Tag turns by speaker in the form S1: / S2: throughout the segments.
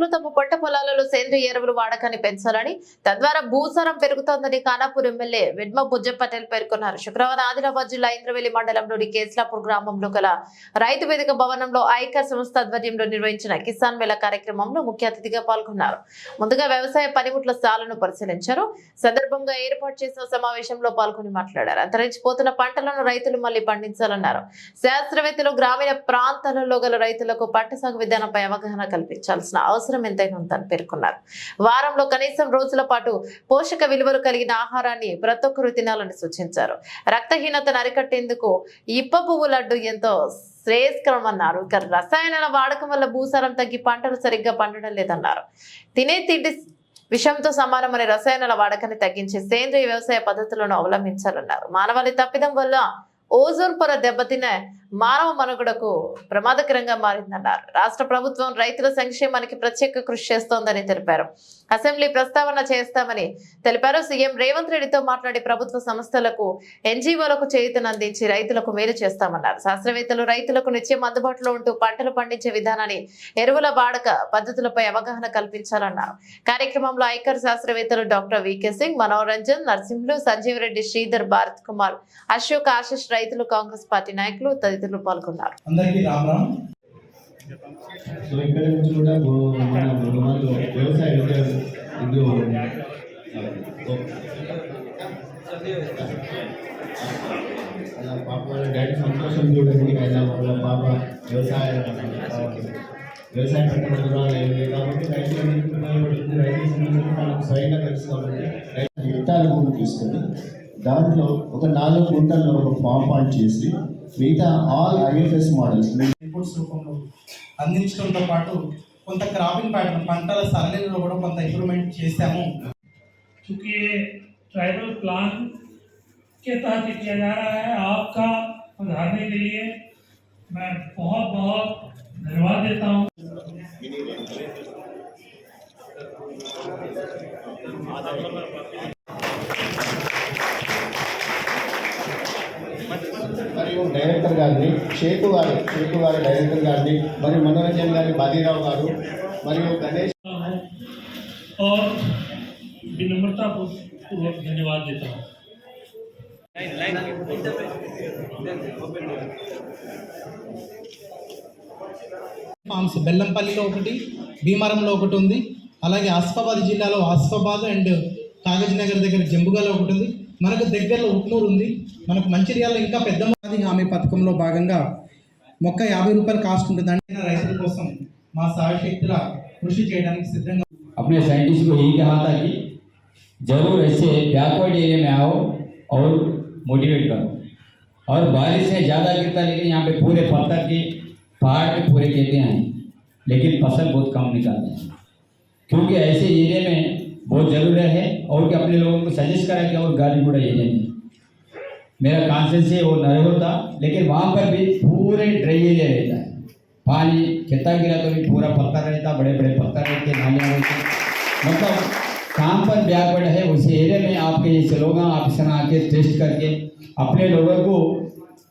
S1: రైతులు తమ పంట పొలాలలో సేంద్రియ ఎరువులు వాడకాన్ని పెంచాలని తద్వారా భూసారం పెరుగుతోందని ఖానాపూర్ ఎమ్మెల్యే విడ్మ బుజ్జ పటేల్ పేర్కొన్నారు. శుక్రవారం ఆదిలాబాద్ జిల్లా ఇంద్రవెల్లి మండలంలోని కేస్లాపూర్ గ్రామంలో గల రైతు వేదిక భవనంలో ఐకర్ సంస్థ ఆధ్వర్యంలో నిర్వహించిన కిసాన్ మేళా కార్యక్రమంలో ముఖ్య అతిథిగా పాల్గొన్నారు. ముందుగా వ్యవసాయ పనిముట్ల స్థాలను పరిశీలించారు. సందర్భంగా ఏర్పాటు చేసిన సమావేశంలో పాల్గొని మాట్లాడారు. అంతరించిపోతున్న పంటలను రైతులు మళ్ళీ పండించాలన్నారు. శాస్త్రవేత్తలు గ్రామీణ ప్రాంతాలలో గల రైతులకు పంట సాగు విధానంపై అవగాహన కల్పించాల్సిన అవసరం ఎంతైనా ఉందని పేర్కొన్నారు. వారంలో కనీసం రోజుల పాటు పోషక విలువలు కలిగిన ఆహారాన్ని ప్రతి ఒక్కరు తినాలని సూచించారు. రక్తహీనతను అరికట్టేందుకు ఇప్ప పువ్వు లడ్డు ఎంతో శ్రేయస్కరం అన్నారు ఇక రసాయనాల వాడకం వల్ల భూసారం తగ్గి పంటలు సరిగ్గా పండడం లేదన్నారు. తినే తిండి విషంతో సమానమైన రసాయనాల వాడకాన్ని తగ్గించి సేంద్రియ వ్యవసాయ పద్ధతులను అవలంబించాలన్నారు. మానవాళి తప్పిదం వల్ల ఓజోన్ పొర దెబ్బతినే మానవ మనుగడకు ప్రమాదకరంగా మారిందన్నారు. రాష్ట్ర ప్రభుత్వం రైతుల సంక్షేమానికి ప్రత్యేక కృషి చేస్తోందని తెలిపారు. అసెంబ్లీ ప్రస్తావన చేస్తామని తెలిపారు. సీఎం రేవంత్ రెడ్డితో మాట్లాడి ప్రభుత్వ సంస్థలకు ఎన్జీఓలకు చేయుతనందించి రైతులకు మేలు చేస్తామన్నారు. శాస్త్రవేత్తలు రైతులకు నిత్యం అందుబాటులో ఉంటూ పంటలు పండించే విధానాన్ని ఎరువుల వాడక పద్ధతులపై అవగాహన కల్పించాలన్నారు. కార్యక్రమంలో ఐకర్ శాస్త్రవేత్తలు doctor V K Singh Manoranjan Narasimhulu Sanjeev Reddy Sridhar Bharat Kumar Ashok Ashish రైతులు కాంగ్రెస్ పార్టీ నాయకులు తదితరులు
S2: తదితరులు పాల్గొన్నారు. వ్యవసాయ ఇది పాప వాళ్ళ డాడీ సంతోషం పాప వ్యవసాయం వ్యవసాయం పెట్టడం రైతు
S3: సంబంధించిన వాళ్ళకి తీసుకొని దాంట్లో ఒక నాలుగు గుంటల్లో ఒక ఫామ్ పాయింట్ చేసి మిగతా ఆల్ ఐఎఫ్ఎస్ మోడల్స్
S4: ఇన్పుట్స్ రూపంలో అందించడంతో పాటు కొంత క్రాపింగ్ ప్యాటర్న్ పంటల సరళిలో కూడా కొంత ఇంప్రూవ్మెంట్ చేశాము
S5: चूँकि ये ट्राइबल प्लान के तहत ये किया जा रहा है आपका उदाहरण के लिए मैं बहुत बहुत धन्यवाद देता हूँ
S3: మరియు డైరెక్టర్ గారిని షేకు గారు షేకు గారి డైరెక్టర్ గారిని మరియు మనోరంజన్ గారి బాదీరావు గారు మరియు గణేష్
S5: हूँ और विनम्रता पूर्वक धन्यवाद देता हूँ
S4: ఫార్మ్స్ బెల్లంపల్లిలో ఒకటి భీమవరంలో ఒకటి ఉంది అలాగే ఆసిఫాబాద్ జిల్లాలో ఆసిఫాబాద్ అండ్ కాగజ్ నగర్ దగ్గర జంబుగాలో ఒకటి ఉంది మనకు దగ్గరలో ఉట్నూరు ఉంది మనకు మంచిర్యాలలో ఇంకా పెద్ద మాది హామీ పథకంలో భాగంగా మొక్క యాభై రూపాయలు కాస్ట్ ఉంటుంది అంటే రైతుల కోసం మా సాయశక్తుల కృషి చేయడానికి సిద్ధంగా
S6: अपने साइंटिस्ट को यही कहा था कि जरूर ऐसे बैकवर्ड एरिया में आओ और मोटिवेट करो और बारिश से ज़्यादा गिरता लेकिन यहाँ पे पूरे पत्थर के पहाड़ के पूरे कहते हैं लेकिन फसल बहुत कम निकालते हैं क्योंकि ऐसे एरिया में बहुत ज़रूरत है और कि अपने लोगों को सजेस्ट करा कि और गालीगुड़ा एरिया में मेरा कॉन्सेंस है वो नरगोल था लेकिन वहाँ पर भी पूरे ड्राई एरिया रहता है। पानी खेता गिरा तो भी पूरा पत्थर रहता बड़े बड़े पत्थर रहते, नालियाँ रहती। मतलब काम पर बैकवर्ड है, उस एरिया में आपके जैसे लोग तरह आके टेस्ट करके अपने लोगों को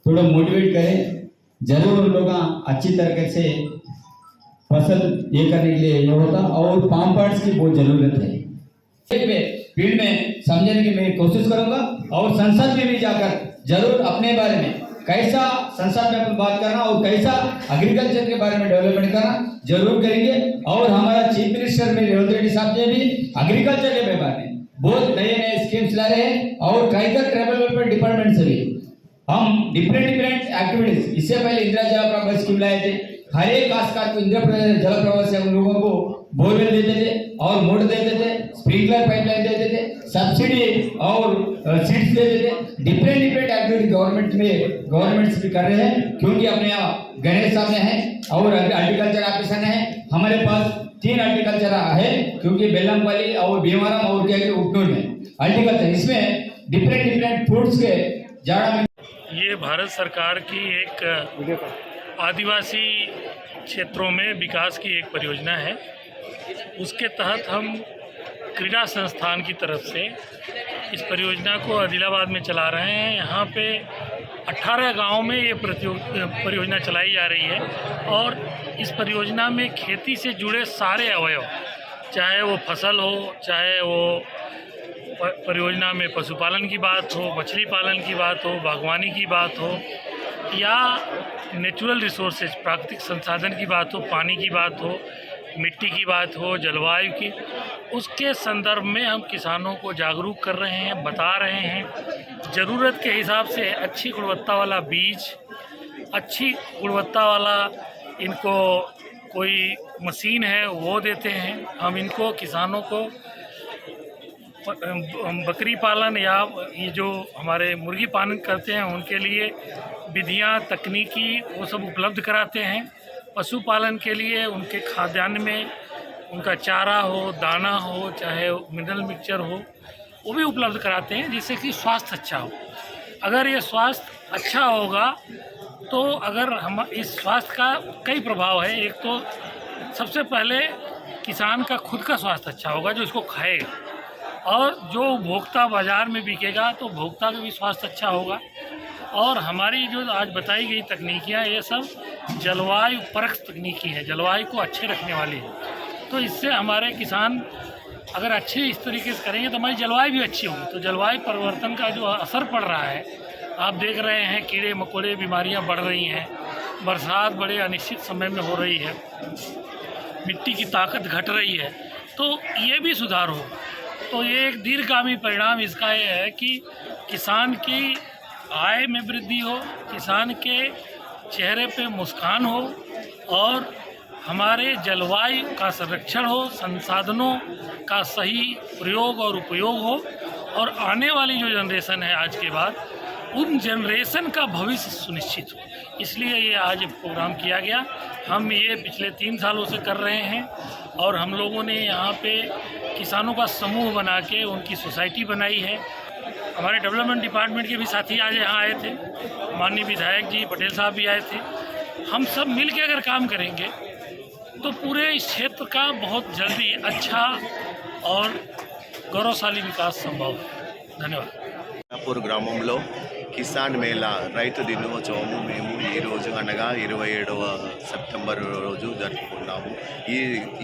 S6: थोड़ा मोटिवेट करें। ज़रूर लोग अच्छी तरीके से फ़सल ये करने के लिए ये होता, और पाम पार्ट्स की बहुत ज़रूरत है। फ़ील्ड में समझने की मैं कोशिश करूँगा और संसद में भी जाकर ज़रूर अपने बारे में, कैसा संसद में बात करना और कैसा एग्रीकल्चर के बारे में डेवलपमेंट करना ज़रूर करेंगे। और हमारा चीफ मिनिस्टर में रेवंत रेड्डी साहब जी भी एग्रीकल्चर के बारे में बहुत नए नए स्कीम्स ला रहे हैं और ट्राइकल ट्राइबल वेलफेयर डिपार्टमेंट से भी। हम डिफरेंट डिफरेंट एक्टिविटीज़ इससे पहले इंदिरा जल प्रभा स्कीम लाए थे। हर एक काश्तकार को इंदिरा जल प्रभा से हम लोगों को बोरवेल देते थे और मोटर देते थे। स्प्रिंकलर पाइपलाइन देते थे सब्सिडी और सीड्स देते। थे डिफरेंट डिफरेंट एक्टिविटी गवर्नमेंट में गवर्नमेंट्स भी कर रहे हैं, क्योंकि अपने यहाँ गणेश साहब है और हॉर्टिकल्चर ऑफिसर है। हमारे पास तीन हॉर्टिकल्चर है, क्योंकि बेलमपल्ली और भीमवरम और क्या क्या में। हॉर्टिकल्चर इसमें डिफरेंट डिफरेंट फ्रूट्स के जाड़ा में
S5: ये भारत सरकार की एक आदिवासी क्षेत्रों में विकास की एक परियोजना है। उसके तहत हम क्रीड़ा संस्थान की तरफ़ से इस परियोजना को आदिलाबाद में चला रहे हैं। यहाँ पे 18 गाँव में ये परियोजना चलाई जा रही है और इस परियोजना में खेती से जुड़े सारे अवयव, चाहे वो फ़सल हो, चाहे वो परियोजना में पशुपालन की बात हो, मछली पालन की बात हो, बागवानी की बात हो, या नेचुरल रिसोर्सेज, प्राकृतिक संसाधन की बात हो, पानी की बात हो मिट्टी की बात हो, जलवायु की, उसके संदर्भ में हम किसानों को जागरूक कर रहे हैं, बता रहे हैं। ज़रूरत के हिसाब से अच्छी गुणवत्ता वाला बीज, अच्छी गुणवत्ता वाला इनको कोई मशीन है, वो देते हैं। हम इनको किसानों को बकरी पालन या ये जो हमारे मुर्गी पालन करते हैं, उनके लिए विधियाँ, तकनीकी, वो सब उपलब्ध कराते हैं। पशुपालन के लिए उनके खाद्यान्न में उनका चारा हो, दाना हो, चाहे मिनरल मिक्सचर हो, वो भी उपलब्ध कराते हैं जिससे कि स्वास्थ्य अच्छा हो। अगर ये स्वास्थ्य अच्छा होगा तो अगर हम इस स्वास्थ्य का कई प्रभाव है। एक तो सबसे पहले किसान का खुद का स्वास्थ्य अच्छा होगा, जो इसको खाएगा। और जो उपभोक्ता बाज़ार में बिकेगा तो उपभोक्ता का भी स्वास्थ्य अच्छा होगा। और हमारी जो आज बताई गई तकनीकियाँ, ये सब जलवायु परख तकनीकी है, जलवायु को अच्छे रखने वाली है। तो इससे हमारे किसान अगर अच्छे इस तरीके से करेंगे तो हमारी जलवायु भी अच्छी होगी। तो जलवायु परिवर्तन का जो असर पड़ रहा है, आप देख रहे हैं, कीड़े मकोड़े, बीमारियाँ बढ़ रही हैं, बरसात बड़े अनिश्चित समय में हो रही है, मिट्टी की ताकत घट रही है। तो ये भी सुधार हो। तो ये एक दीर्घगामी परिणाम इसका ये है कि किसान की आय में वृद्धि हो, किसान के चेहरे पे मुस्कान हो और हमारे जलवायु का संरक्षण हो, संसाधनों का सही प्रयोग और उपयोग हो और आने वाली जो जनरेशन है आज के बाद, उन जनरेशन का भविष्य सुनिश्चित हो। इसलिए ये आज प्रोग्राम किया गया। हम ये पिछले तीन सालों से कर रहे हैं और हम लोगों ने यहाँ पे किसानों का समूह बना के उनकी सोसाइटी बनाई है। हमारे डेवलपमेंट डिपार्टमेंट के भी साथी आज यहाँ आए थे। माननीय विधायक जी, पटेल साहब भी आए थे। हम सब मिल के अगर काम करेंगे तो पूरे इस क्षेत्र का बहुत जल्दी अच्छा और गौरवशाली विकास संभव है। धन्यवाद।
S7: पूर्व ग्रामंలో కిసాన్ మేళా రైతు దినోత్సవము మేము ఈ రోజు అనగా ఇరవై ఏడవ సెప్టెంబర్ రోజు జరుపుకున్నాము ఈ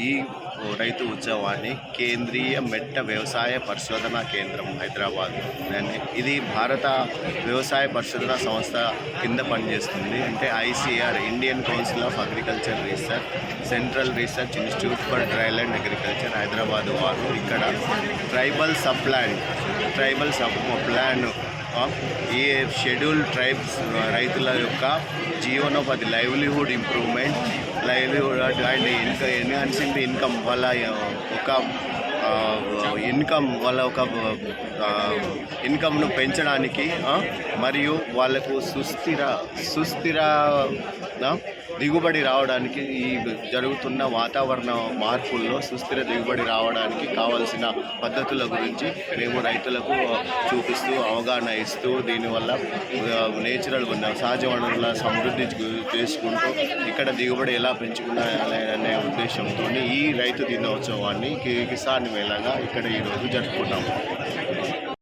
S7: ఈ రైతు ఉత్సవాన్ని కేంద్రీయ మెట్ట వ్యవసాయ పరిశోధన కేంద్రం హైదరాబాద్ ఇది భారత వ్యవసాయ పరిశోధన సంస్థ కింద పనిచేస్తుంది. అంటే ICR Indian council of agriculture research central research institute for dryland agriculture Hyderabad వారు ఇక్కడ tribal sub plan tribal sub plan ఈ షెడ్యూల్ ట్రైబ్స్ రైతుల యొక్క జీవనోపాధి livelihood improvement livelihood and income enhancing income వాళ్ళ ఒక ఇన్కమ్ వాళ్ళ ఒక ఇన్కమ్ను పెంచడానికి మరియు వాళ్ళకు సుస్థిర సుస్థిర దిగుబడి రావడానికి ఈ జరుగుతున్న వాతావరణ మార్పుల్లో సుస్థిర దిగుబడి రావడానికి కావాల్సిన పద్ధతుల గురించి మేము రైతులకు చూపిస్తూ అవగాహన ఇస్తూ దీనివల్ల నేచురల్ సహజ వనరుల సమృద్ధి చేసుకుంటూ ఇక్కడ దిగుబడి ఎలా పెంచుకున్నాయనే అనే ఉద్దేశంతో ఈ రైతు దినోత్సవాన్ని కిసాన్ మేళగా ఇక్కడ ఈరోజు జరుపుకున్నాము.